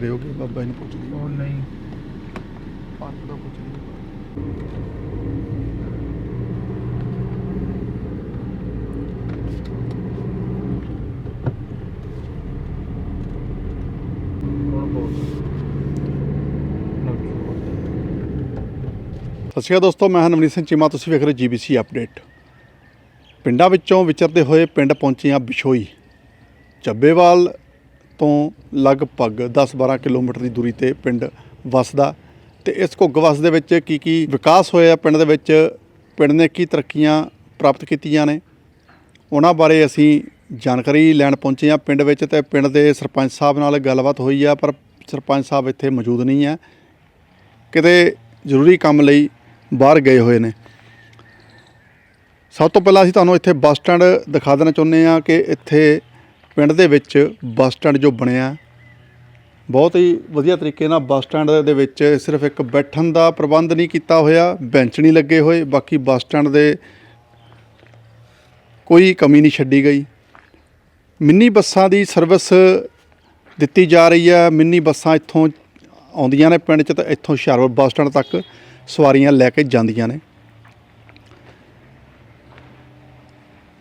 ਕਰਿਓਗੇ ਬਾਬਾ ਜੀ ਨੂੰ ਪੁੱਛ ਲਿਓ ਉਹ ਨਹੀਂ। ਪੰਜ ਦਾ ਕੁਝ ਨਹੀਂ ਹੁਣ ਬਹੁਤ ਸਤਿ ਸ਼੍ਰੀ ਅਕਾਲ ਦੋਸਤੋ ਮੈਂ ਹਾਂ ਨਵਨੀਤ ਸਿੰਘ ਚੀਮਾ ਤੁਸੀਂ ਵੇਖ ਰਹੇ ਜੀਬੀਸੀ ਅਪਡੇਟ। ਪਿੰਡਾਂ ਵਿੱਚੋਂ ਵਿਚਰਦੇ ਹੋਏ ਪਿੰਡ ਪਹੁੰਚੇ ਹਾਂ ਬਿਸ਼ੋਈ ਚੱਬੇਵਾਲ ਤੋਂ ਲਗਭਗ 10-12 ਕਿਲੋਮੀਟਰ ਦੀ ਦੂਰੀ ਤੇ ਪਿੰਡ ਵਸਦਾ। ਤੇ ਇਸ ਘੁੱਗ ਵਸ ਦੇ ਵਿੱਚ ਕੀ ਕੀ ਵਿਕਾਸ ਹੋਇਆ ਪਿੰਡ ਦੇ ਵਿੱਚ? ਪਿੰਡ ਨੇ ਕੀ ਤਰੱਕੀਆਂ ਪ੍ਰਾਪਤ ਕੀਤੀਆਂ ਨੇ? ਉਹਨਾਂ ਬਾਰੇ ਅਸੀਂ ਜਾਣਕਾਰੀ ਲੈਣ ਪਹੁੰਚੇ ਹਾਂ ਪਿੰਡ ਵਿੱਚ ਤੇ ਪਿੰਡ ਦੇ ਸਰਪੰਚ ਸਾਹਿਬ ਨਾਲ ਗੱਲਬਾਤ ਹੋਈ ਆ, ਪਰ ਸਰਪੰਚ ਸਾਹਿਬ ਇੱਥੇ ਮੌਜੂਦ ਨਹੀਂ ਆ। ਕਿਤੇ ਜ਼ਰੂਰੀ ਕੰਮ ਲਈ ਬਾਹਰ ਗਏ ਹੋਏ ਨੇ। ਸਭ ਤੋਂ ਪਹਿਲਾਂ ਅਸੀਂ ਤੁਹਾਨੂੰ ਇੱਥੇ ਬੱਸ ਸਟੈਂਡ ਦਿਖਾ ਦੇਣਾ ਚਾਹੁੰਦੇ ਹਾਂ ਕਿ ਇੱਥੇ ਪਿੰਡ ਦੇ ਵਿੱਚ ਬੱਸ ਸਟੈਂਡ ਜੋ ਬਣਿਆ, ਬਹੁਤ ਹੀ ਵਧੀਆ ਤਰੀਕੇ ਨਾਲ ਬੱਸ ਸਟੈਂਡ ਦੇ ਵਿੱਚ ਸਿਰਫ ਇੱਕ ਬੈਠਣ ਦਾ ਪ੍ਰਬੰਧ ਨਹੀਂ ਕੀਤਾ ਹੋਇਆ, ਬੈਂਚ ਨਹੀਂ ਲੱਗੇ ਹੋਏ, ਬਾਕੀ ਬੱਸ ਸਟੈਂਡ ਦੇ ਕੋਈ ਕਮੀ ਨਹੀਂ ਛੱਡੀ ਗਈ। ਮਿੰਨੀ ਬੱਸਾਂ ਦੀ ਸਰਵਿਸ ਦਿੱਤੀ ਜਾ ਰਹੀ ਹੈ, ਮਿੰਨੀ ਬੱਸਾਂ ਇੱਥੋਂ ਆਉਂਦੀਆਂ ਨੇ ਪਿੰਡ 'ਚ ਤਾਂ ਇੱਥੋਂ ਹੁਸ਼ਿਆਰਪੁਰ ਬੱਸ ਸਟੈਂਡ ਤੱਕ ਸਵਾਰੀਆਂ ਲੈ ਕੇ ਜਾਂਦੀਆਂ ਨੇ।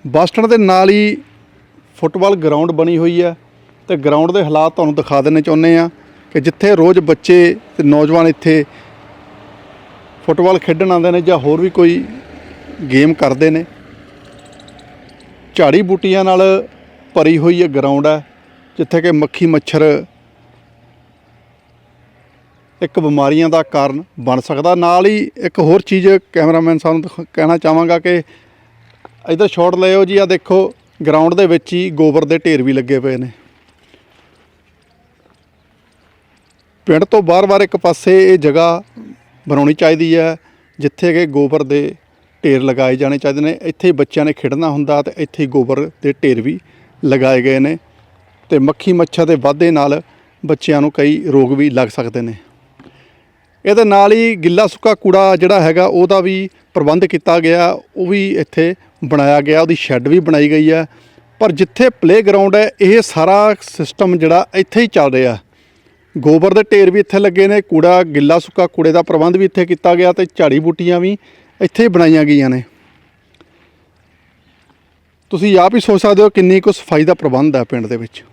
ਬੱਸ ਸਟੈਂਡ ਦੇ ਨਾਲ ਹੀ ਫੁੱਟਬਾਲ ਗਰਾਊਂਡ ਬਣੀ ਹੋਈ ਹੈ ਤੇ ਗਰਾਊਂਡ ਦੇ ਹਾਲਾਤ ਤੁਹਾਨੂੰ ਦਿਖਾ ਦੇਣੇ ਚਾਹੁੰਦੇ ਆ ਕਿ ਜਿੱਥੇ ਰੋਜ਼ ਬੱਚੇ ਤੇ ਨੌਜਵਾਨ ਇੱਥੇ ਫੁੱਟਬਾਲ ਖੇਡਣ ਆਉਂਦੇ ਨੇ ਜਾਂ ਹੋਰ ਵੀ ਕੋਈ ਗੇਮ ਕਰਦੇ ਨੇ। ਝਾੜੀ ਬੂਟੀਆਂ ਨਾਲ ਭਰੀ ਹੋਈ ਇਹ ਗਰਾਊਂਡ ਹੈ, ਜਿੱਥੇ ਕਿ ਮੱਖੀ ਮੱਛਰ ਇੱਕ ਬਿਮਾਰੀਆਂ ਦਾ ਕਾਰਨ ਬਣ ਸਕਦਾ। ਨਾਲ ਹੀ ਇੱਕ ਹੋਰ ਚੀਜ਼ ਕੈਮਰਾਮੈਨ ਸਾਹਿਬ ਨੂੰ ਦਿਖਾ- ਕਹਿਣਾ ਚਾਹਾਂਗਾ ਕਿ ਇਧਰ ਸ਼ਾਟ ਲਿਓ ਜੀ ਆ ਦੇਖੋ। ਗਰਾਊਂਡ ਦੇ ਵਿੱਚ ਹੀ ਗੋਬਰ ਦੇ ਢੇਰ ਵੀ ਲੱਗੇ ਪਏ ਨੇ। ਪਿੰਡ ਤੋਂ ਬਾਰ-ਬਾਰ ਇੱਕ ਪਾਸੇ ਇਹ ਜਗ੍ਹਾ ਬਣਾਉਣੀ ਚਾਹੀਦੀ ਹੈ, ਜਿੱਥੇ ਕਿ ਗੋਬਰ ਦੇ ਢੇਰ ਲਗਾਏ ਜਾਣੇ ਚਾਹੀਦੇ ਨੇ। ਇੱਥੇ ਬੱਚਿਆਂ ਨੇ ਖੇਡਣਾ ਹੁੰਦਾ ਤੇ ਇੱਥੇ ਗੋਬਰ ਦੇ ਢੇਰ ਵੀ ਲਗਾਏ ਗਏ ਨੇ ਤੇ ਮੱਖੀ ਮੱਛਰ ਦੇ ਵਾਧੇ ਨਾਲ ਬੱਚਿਆਂ ਨੂੰ ਕਈ ਰੋਗ ਵੀ ਲੱਗ ਸਕਦੇ ਨੇ। ਇਹਦੇ ਨਾਲ ਹੀ ਗਿੱਲਾ ਸੁੱਕਾ ਕੂੜਾ ਜਿਹੜਾ ਹੈਗਾ ਉਹਦਾ ਵੀ ਪ੍ਰਬੰਧ ਕੀਤਾ ਗਿਆ, ਉਹ ਵੀ ਇੱਥੇ ਬਣਾਇਆ ਗਿਆ, ਉਹਦੀ ਸ਼ੈੱਡ ਵੀ ਬਣਾਈ ਗਈ ਹੈ। ਪਰ ਜਿੱਥੇ ਪਲੇਗਰਾਉਂਡ ਹੈ, ਇਹ ਸਾਰਾ ਸਿਸਟਮ ਜਿਹੜਾ ਇੱਥੇ ਹੀ ਚੱਲ ਰਿਹਾ। ਗੋਬਰ ਦੇ ਢੇਰ ਵੀ ਇੱਥੇ ਲੱਗੇ ਨੇ, ਕੂੜਾ, ਗਿੱਲਾ ਸੁੱਕਾ ਕੂੜੇ ਦਾ ਪ੍ਰਬੰਧ ਵੀ ਇੱਥੇ ਕੀਤਾ ਗਿਆ ਤੇ ਝਾੜੀ ਬੂਟੀਆਂ ਵੀ ਇੱਥੇ ਹੀ ਬਣਾਈਆਂ ਗਈਆਂ ਨੇ। ਤੁਸੀਂ ਆਪ ਹੀ ਸੋਚ ਸਕਦੇ ਹੋ ਕਿੰਨੀ ਕੁ ਸਫ਼ਾਈ ਦਾ ਪ੍ਰਬੰਧ ਹੈ ਪਿੰਡ ਦੇ ਵਿੱਚ।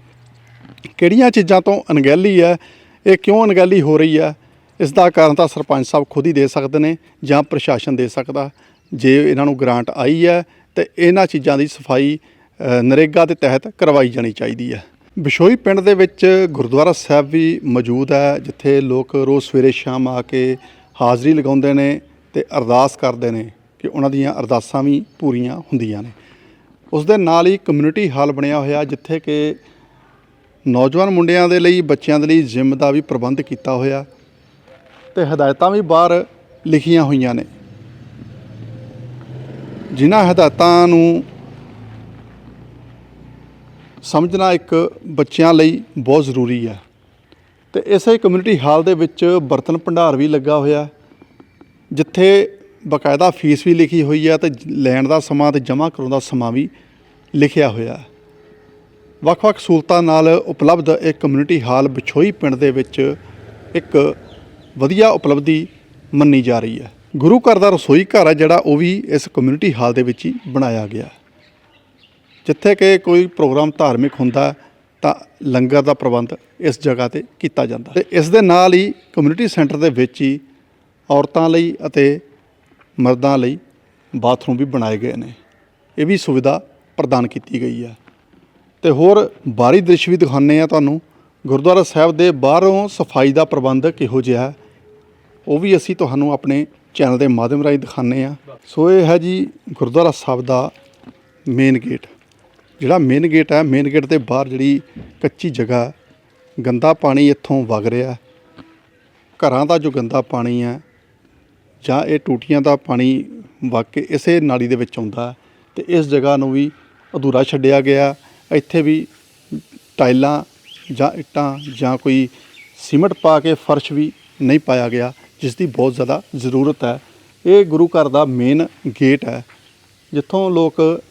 ਕਿਹੜੀਆਂ ਚੀਜ਼ਾਂ ਤੋਂ ਅਣਗਹਿਲੀ ਹੈ, ਇਹ ਕਿਉਂ ਅਣਗਹਿਲੀ ਹੋ ਰਹੀ ਹੈ? ਇਸ ਦਾ ਕਾਰਨ ਤਾਂ ਸਰਪੰਚ ਸਾਹਿਬ ਖੁਦ ਹੀ ਦੇ ਸਕਦੇ ਨੇ ਜਾਂ ਪ੍ਰਸ਼ਾਸਨ ਦੇ ਸਕਦਾ। ਜੇ ਇਹਨਾਂ ਨੂੰ ਗ੍ਰਾਂਟ ਆਈ ਹੈ, ਤੇ ਇਹਨਾਂ ਚੀਜ਼ਾਂ ਦੀ ਸਫ਼ਾਈ ਨਰੇਗਾ ਦੇ ਤਹਿਤ ਕਰਵਾਈ ਜਾਣੀ ਚਾਹੀਦੀ ਹੈ। ਬਿਸ਼ੋਈ ਪਿੰਡ ਦੇ ਵਿੱਚ ਗੁਰਦੁਆਰਾ ਸਾਹਿਬ ਵੀ ਮੌਜੂਦ ਹੈ, ਜਿੱਥੇ ਲੋਕ ਰੋਜ਼ ਸਵੇਰੇ ਸ਼ਾਮ ਆ ਕੇ ਹਾਜ਼ਰੀ ਲਗਾਉਂਦੇ ਨੇ ਤੇ ਅਰਦਾਸ ਕਰਦੇ ਨੇ ਕਿ ਉਹਨਾਂ ਦੀਆਂ ਅਰਦਾਸਾਂ ਵੀ ਪੂਰੀਆਂ ਹੁੰਦੀਆਂ ਨੇ। ਉਸ ਦੇ ਨਾਲ ਹੀ ਕਮਿਊਨਿਟੀ ਹਾਲ ਬਣਿਆ ਹੋਇਆ, ਜਿੱਥੇ ਕਿ ਨੌਜਵਾਨ ਮੁੰਡਿਆਂ ਦੇ ਲਈ, ਬੱਚਿਆਂ ਦੇ ਲਈ ਜਿਮ ਦਾ ਵੀ ਪ੍ਰਬੰਧ ਕੀਤਾ ਹੋਇਆ। ਤੇ ਹਦਾਇਤਾਂ ਵੀ ਬਾਹਰ ਲਿਖੀਆਂ ਹੋਈਆਂ ਨੇ। ਜਿਨ੍ਹਾਂ ਹਦਾਇਤਾਂ ਨੂੰ ਸਮਝਣਾ ਇੱਕ ਬੱਚਿਆਂ ਲਈ ਬਹੁਤ ਜ਼ਰੂਰੀ ਹੈ। ਤੇ ਇਸੇ ਕਮਿਊਨਿਟੀ ਹਾਲ ਦੇ ਵਿੱਚ ਬਰਤਨ ਭੰਡਾਰ ਵੀ ਲੱਗਾ ਹੋਇਆ ਜਿੱਥੇ ਬਕਾਇਦਾ ਫੀਸ ਵੀ ਲਿਖੀ ਹੋਈ ਹੈ ਤੇ ਲੈਣ ਦਾ ਸਮਾਂ ਤੇ ਜਮ੍ਹਾਂ ਕਰਾਉਣ ਦਾ ਸਮਾਂ ਵੀ ਲਿਖਿਆ ਹੋਇਆ ਵੱਖ-ਵੱਖ ਸਹੂਲਤਾਂ ਨਾਲ ਉਪਲਬਧ ਇਹ ਕਮਿਊਨਿਟੀ ਹਾਲ ਬਿਛੋਈ ਪਿੰਡ ਦੇ ਵਿੱਚ ਇੱਕ ਵਧੀਆ ਉਪਲਬਧੀ ਮੰਨੀ ਜਾ ਰਹੀ ਹੈ। ਗੁਰੂ ਘਰ ਦਾ ਰਸੋਈ ਘਰ ਹੈ ਜਿਹੜਾ ਉਹ ਵੀ ਇਸ ਕਮਿਊਨਿਟੀ ਹਾਲ ਦੇ ਵਿੱਚ ਹੀ ਬਣਾਇਆ ਗਿਆ। ਜਿੱਥੇ ਕਿ ਕੋਈ ਪ੍ਰੋਗਰਾਮ ਧਾਰਮਿਕ ਹੁੰਦਾ ਤਾਂ ਲੰਗਰ ਦਾ ਪ੍ਰਬੰਧ ਇਸ ਜਗ੍ਹਾ ਤੇ ਕੀਤਾ ਜਾਂਦਾ। ਤੇ ਇਸ ਦੇ ਨਾਲ ਹੀ ਕਮਿਊਨਿਟੀ ਸੈਂਟਰ ਦੇ ਵਿੱਚ ਹੀ ਔਰਤਾਂ ਲਈ ਅਤੇ ਮਰਦਾਂ ਲਈ ਬਾਥਰੂਮ ਵੀ ਬਣਾਏ ਗਏ ਨੇ। ਇਹ ਵੀ ਸੁਵਿਧਾ ਪ੍ਰਦਾਨ ਕੀਤੀ ਗਈ ਹੈ। ਤੇ ਹੋਰ ਬਾਹਰੀ ਦ੍ਰਿਸ਼ ਵੀ ਦਿਖਾਉਂਦੇ ਆ ਤੁਹਾਨੂੰ। ਗੁਰਦੁਆਰਾ ਸਾਹਿਬ ਦੇ ਬਾਹਰੋਂ ਸਫ਼ਾਈ ਦਾ ਪ੍ਰਬੰਧ ਕਿਹੋ ਜਿਹਾ ਹੈ? ਉਹ ਵੀ ਅਸੀਂ ਤੁਹਾਨੂੰ ਆਪਣੇ ਚੈਨਲ ਦੇ ਮਾਧਿਅਮ ਰਾਹੀਂ ਦਿਖਾਉਂਦੇ ਆ ਸੋ ਇਹ ਹੈ ਜੀ ਗੁਰਦੁਆਰਾ ਸਾਹਿਬ ਦਾ ਮੇਨ ਗੇਟ ਜਿਹੜਾ ਮੇਨ ਗੇਟ ਹੈ ਮੇਨ ਗੇਟ ਦੇ ਬਾਹਰ ਜਿਹੜੀ ਕੱਚੀ ਜਗ੍ਹਾ, ਗੰਦਾ ਪਾਣੀ ਇੱਥੋਂ ਵਗ ਰਿਹਾ। ਘਰਾਂ ਦਾ ਜੋ ਗੰਦਾ ਪਾਣੀ ਹੈ ਜਾਂ ਇਹ ਟੂਟੀਆਂ ਦਾ ਪਾਣੀ ਵਗ ਕੇ ਇਸੇ ਨਾਲੀ ਦੇ ਵਿੱਚ ਆਉਂਦਾ ਹੈ ਤੇ ਇਸ ਜਗ੍ਹਾ ਨੂੰ ਵੀ ਅਧੂਰਾ ਛੱਡਿਆ ਗਿਆ। ਇੱਥੇ ਵੀ ਟਾਈਲਾਂ ਜਾਂ ਇੱਟਾਂ ਜਾਂ ਕੋਈ ਸੀਮਟ ਪਾ ਕੇ ਫਰਸ਼ ਵੀ ਨਹੀਂ ਪਾਇਆ ਗਿਆ। ਜਿਸ ਦੀ ਬਹੁਤ ਜ਼ਿਆਦਾ ਜ਼ਰੂਰਤ ਹੈ। ਇਹ ਗੁਰੂ ਘਰ ਦਾ ਮੇਨ ਗੇਟ ਹੈ। ਜਿੱਥੋਂ ਲੋਕ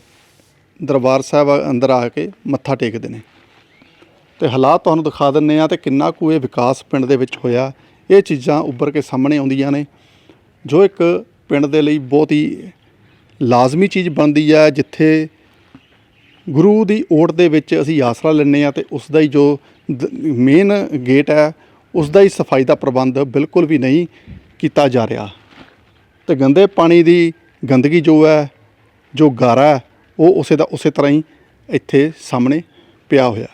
ਦਰਬਾਰ ਸਾਹਿਬ ਅੰਦਰ ਆ ਕੇ ਮੱਥਾ ਟੇਕਦੇ ਨੇ। ਤੇ ਹਾਲਾਤ ਤੁਹਾਨੂੰ ਦਿਖਾ ਦਿੰਨੇ ਆ ਤੇ ਕਿੰਨਾ ਕੁ ਇਹ ਵਿਕਾਸ ਪਿੰਡ ਦੇ ਵਿੱਚ ਹੋਇਆ। ਇਹ ਚੀਜ਼ਾਂ ਉੱਭਰ ਕੇ ਸਾਹਮਣੇ ਆਉਂਦੀਆਂ ਨੇ। ਜੋ ਇੱਕ ਪਿੰਡ ਦੇ ਲਈ ਬਹੁਤ ਹੀ ਲਾਜ਼ਮੀ ਚੀਜ਼ ਬਣਦੀ ਹੈ, ਜਿੱਥੇ ਗੁਰੂ ਦੀ ਓਟ ਦੇ ਵਿੱਚ ਅਸੀਂ ਆਸਰਾ ਲੈਂਦੇ ਆ ਤੇ ਉਸ ਦਾ ਹੀ ਜੋ ਮੇਨ ਗੇਟ ਹੈ ਉਸ ਦਾ ਹੀ ਸਫ਼ਾਈ ਦਾ ਪ੍ਰਬੰਧ ਬਿਲਕੁਲ ਵੀ ਨਹੀਂ ਕੀਤਾ ਜਾ ਰਿਹਾ। ਤੇ ਗੰਦੇ ਪਾਣੀ ਦੀ ਗੰਦਗੀ ਜੋ ਹੈ, ਜੋ ਗਾਰਾ ਉਹ ਉਸੇ ਦਾ ਉਸੇ ਤਰ੍ਹਾਂ ਹੀ ਇੱਥੇ ਸਾਹਮਣੇ ਪਿਆ ਹੋਇਆ।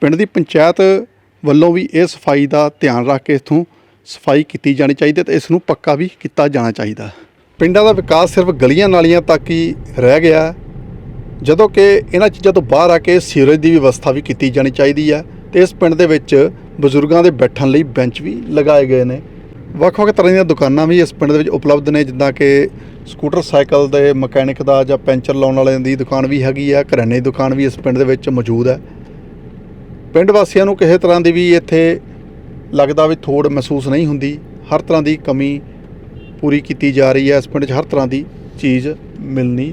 ਪਿੰਡ ਦੀ ਪੰਚਾਇਤ ਵੱਲੋਂ ਵੀ ਇਹ ਸਫ਼ਾਈ ਦਾ ਧਿਆਨ ਰੱਖ ਕੇ ਇਥੋਂ ਸਫ਼ਾਈ ਕੀਤੀ ਜਾਣੀ ਚਾਹੀਦੀ ਹੈ ਤੇ ਇਸ ਨੂੰ ਪੱਕਾ ਵੀ ਕੀਤਾ ਜਾਣਾ ਚਾਹੀਦਾ। ਪਿੰਡਾਂ ਦਾ ਵਿਕਾਸ ਸਿਰਫ ਗਲੀਆਂ ਨਾਲੀਆਂ ਤੱਕ ਹੀ ਰਹਿ ਗਿਆ। ਜਦੋਂ ਕਿ ਇਹਨਾਂ ਚੀਜ਼ਾਂ ਤੋਂ ਬਾਹਰ ਆ ਕੇ ਸੀਵਰੇਜ ਦੀ ਵਿਵਸਥਾ ਵੀ ਕੀਤੀ ਜਾਣੀ ਚਾਹੀਦੀ ਹੈ। ਤੇ ਇਸ ਪਿੰਡ ਦੇ ਵਿੱਚ ਬਜ਼ੁਰਗਾਂ ਦੇ ਬੈਠਣ ਲਈ ਬੈਂਚ ਵੀ ਲਗਾਏ ਗਏ ਨੇ। ਵੱਖ-ਵੱਖ ਤਰ੍ਹਾਂ ਦੀਆਂ ਦੁਕਾਨਾਂ ਵੀ ਇਸ ਪਿੰਡ ਦੇ ਵਿੱਚ ਉਪਲਬਧ ਨੇ, ਜਿੱਦਾਂ ਕਿ ਸਕੂਟਰ ਸਾਈਕਲ ਦੇ ਮਕੈਨਿਕ ਦਾ ਜਾਂ ਪੈਂਚਰ ਲਾਉਣ ਵਾਲਿਆਂ ਦੀ ਦੁਕਾਨ ਵੀ ਹੈਗੀ ਆ ਕਰਿਆਨੇ ਦੀ ਦੁਕਾਨ ਵੀ ਇਸ ਪਿੰਡ ਦੇ ਵਿੱਚ ਮੌਜੂਦ ਹੈ ਪਿੰਡ ਵਾਸੀਆਂ ਨੂੰ ਕਿਸੇ ਤਰ੍ਹਾਂ ਦੀ ਵੀ ਇੱਥੇ ਲੱਗਦਾ ਵੀ ਥੋੜ ਮਹਿਸੂਸ ਨਹੀਂ ਹੁੰਦੀ। ਹਰ ਤਰ੍ਹਾਂ ਦੀ ਕਮੀ ਪੂਰੀ ਕੀਤੀ ਜਾ ਰਹੀ ਹੈ। ਇਸ ਪਿੰਡ 'ਚ ਹਰ ਤਰ੍ਹਾਂ ਦੀ ਚੀਜ਼ ਮਿਲਣੀ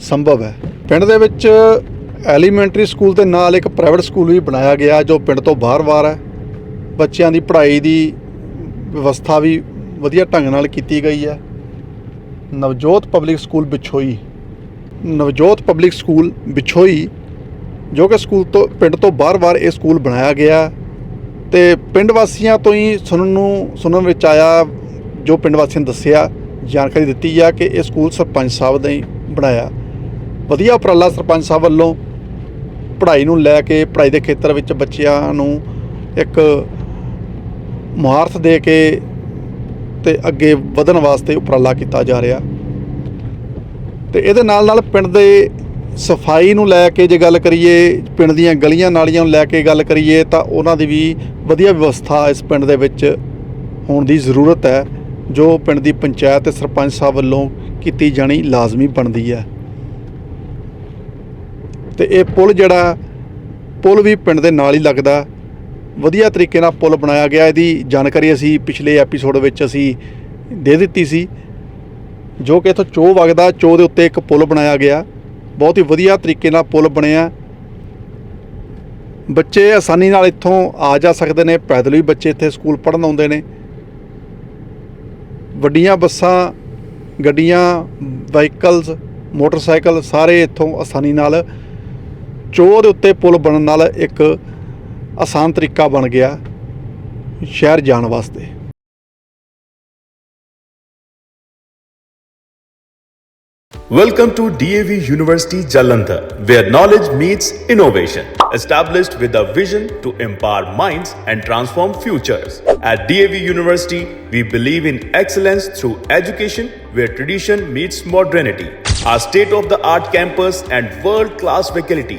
ਸੰਭਵ ਹੈ। ਪਿੰਡ ਦੇ ਵਿੱਚ ਐਲੀਮੈਂਟਰੀ ਸਕੂਲ ਦੇ ਨਾਲ ਇੱਕ ਪ੍ਰਾਈਵੇਟ ਸਕੂਲ ਵੀ ਬਣਾਇਆ ਗਿਆ ਜੋ ਪਿੰਡ ਤੋਂ ਬਾਹਰ-ਬਾਹਰ ਹੈ। ਬੱਚਿਆਂ ਦੀ ਪੜ੍ਹਾਈ ਦੀ ਵਿਵਸਥਾ ਵੀ ਵਧੀਆ ਢੰਗ ਨਾਲ ਕੀਤੀ ਗਈ ਹੈ। Navjot public school Vichhoi. Navjot public school Vichhoi ਜੋ ਕਿ ਸਕੂਲ ਤੋਂ ਪਿੰਡ ਤੋਂ ਬਾਹਰ-ਬਾਹਰ ਇਹ ਸਕੂਲ ਬਣਾਇਆ ਗਿਆ ਤੇ ਪਿੰਡ ਵਾਸੀਆਂ ਤੋਂ ਹੀ ਸੁਣਨ ਨੂੰ, ਸੁਣਨ ਵਿੱਚ ਆਇਆ ਜੋ ਪਿੰਡ ਵਾਸੀਆਂ ਨੇ ਦੱਸਿਆ, ਜਾਣਕਾਰੀ ਦਿੱਤੀ ਆ ਕਿ ਇਹ ਸਕੂਲ ਸਰਪੰਚ ਸਾਹਿਬ ਨੇ ਬਣਾਇਆ। ਵਧੀਆ ਉਪਰਾਲਾ ਸਰਪੰਚ ਸਾਹਿਬ ਵੱਲੋਂ ਪੜ੍ਹਾਈ ਨੂੰ ਲੈ ਕੇ, ਪੜ੍ਹਾਈ ਦੇ ਖੇਤਰ ਵਿੱਚ ਬੱਚਿਆਂ ਨੂੰ ਇੱਕ ਮੁਹਾਰਤ ਦੇ ਕੇ ਤੇ ਅੱਗੇ ਵਧਣ ਵਾਸਤੇ ਉਪਰਾਲਾ ਕੀਤਾ ਜਾ ਰਿਹਾ। ਤੇ ਇਹਦੇ ਨਾਲ ਨਾਲ ਪਿੰਡ ਦੇ ਸਫ਼ਾਈ ਨੂੰ ਲੈ ਕੇ ਜੇ ਗੱਲ ਕਰੀਏ, ਪਿੰਡ ਦੀਆਂ ਗਲੀਆਂ ਨਾਲੀਆਂ ਨੂੰ ਲੈ ਕੇ ਗੱਲ ਕਰੀਏ, ਤਾਂ ਉਹਨਾਂ ਦੀ ਵੀ ਵਧੀਆ ਵਿਵਸਥਾ ਇਸ ਪਿੰਡ ਦੇ ਵਿੱਚ ਹੋਣ ਦੀ ਜ਼ਰੂਰਤ ਹੈ, ਜੋ ਪਿੰਡ ਦੀ ਪੰਚਾਇਤ ਤੇ ਸਰਪੰਚ ਸਾਹਿਬ ਵੱਲੋਂ ਕੀਤੀ ਜਾਣੀ ਲਾਜ਼ਮੀ ਬਣਦੀ ਹੈ। ਤੇ ਇਹ ਪੁਲ ਜਿਹੜਾ, ਪੁਲ ਵੀ ਪਿੰਡ ਦੇ ਨਾਲ ਹੀ ਲੱਗਦਾ। ਵਧੀਆ ਤਰੀਕੇ ਨਾਲ ਪੁਲ ਬਣਾਇਆ ਗਿਆ। ਇਹਦੀ ਜਾਣਕਾਰੀ ਅਸੀਂ ਪਿਛਲੇ ਐਪੀਸੋਡ ਵਿੱਚ ਅਸੀਂ ਦੇ ਦਿੱਤੀ ਸੀ, ਜੋ ਕਿ ਇਥੋਂ ਚੋ ਵਗਦਾ। ਚੋ ਦੇ ਉੱਤੇ ਇੱਕ ਪੁਲ ਬਣਾਇਆ ਗਿਆ। ਬਹੁਤ ਹੀ ਵਧੀਆ ਤਰੀਕੇ ਨਾਲ ਪੁਲ ਬਣਿਆ। ਬੱਚੇ ਆਸਾਨੀ ਨਾਲ ਇੱਥੋਂ ਆ ਜਾ ਸਕਦੇ ਨੇ। ਪੈਦਲ ਵੀ ਬੱਚੇ ਇੱਥੇ ਸਕੂਲ ਪੜ੍ਹਨ ਆਉਂਦੇ ਨੇ। ਵੱਡੀਆਂ ਬੱਸਾਂ, ਗੱਡੀਆਂ, ਵਾਹੀਕਲਸ, ਮੋਟਰਸਾਈਕਲ ਸਾਰੇ ਇੱਥੋਂ ਆਸਾਨੀ ਨਾਲ ਚੋਹ ਦੇ ਉੱਤੇ ਪੁਲ ਬਣਨ ਨਾਲ ਇੱਕ ਆਸਾਨ ਤਰੀਕਾ ਬਣ ਗਿਆ ਸ਼ਹਿਰ ਜਾਣ ਵਾਸਤੇ Welcome to DAV University Jalandhar, where knowledge meets innovation, established with a vision to empower minds and transform futures. At DAV University, we believe in excellence through education where tradition meets modernity. Our state of the art campus and world class faculty